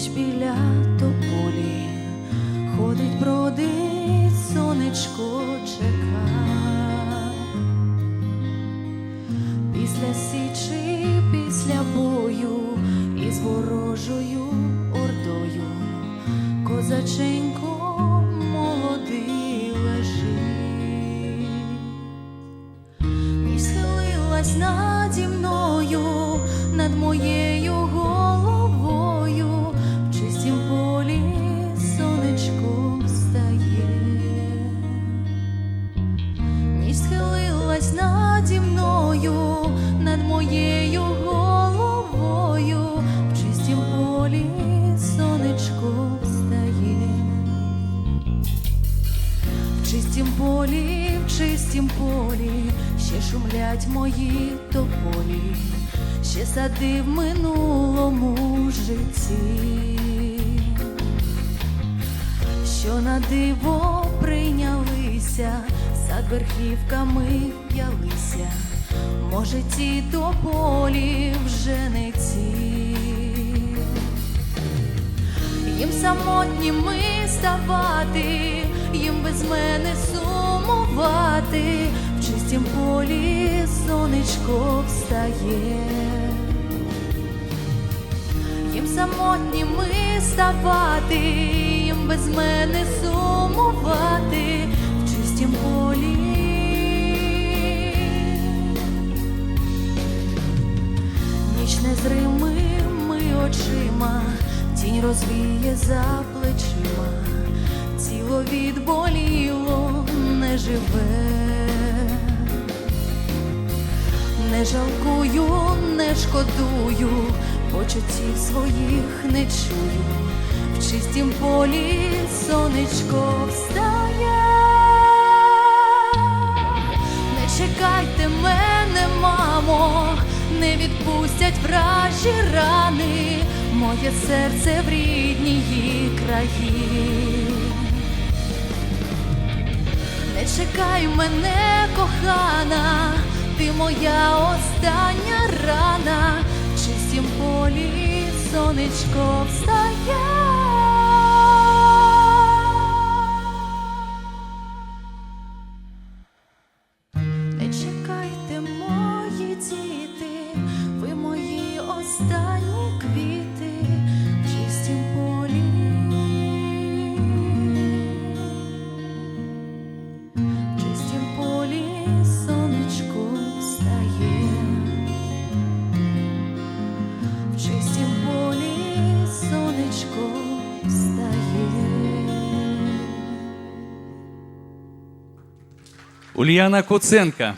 ніч біля тополі ходить, бродить, сонечко чека, після січі, після бою із ворожою ордою, козаченько молодий лежить, ніч схилилась наді мною, над моєю горою. Схилилась наді мною, над моєю головою, в чистім полі сонечко встає, в чистім полі, в чистім полі, ще шумлять мої тополі, ще сади в минулому житті. Що на диво прийнялися, сад верхівками в'ялися, може, ті тополі вже не ті. Їм самотніми ставати, їм без мене сумувати, в чистім полі сонечко встає. Їм самотніми ставати, їм без мене сумувати незримими очима, тінь розвіє за плечима, тіло відболіло, не живе. Не жалкую, не шкодую, почуттів своїх не чую, в чистім полі сонечко встає. Не чекайте мене, мамо, не відпустять вражі рани, моє серце в рідній краї. Не чекай мене, кохана, ти моя остання рана, в чистім полі сонечко встає. Ульяна Куценка.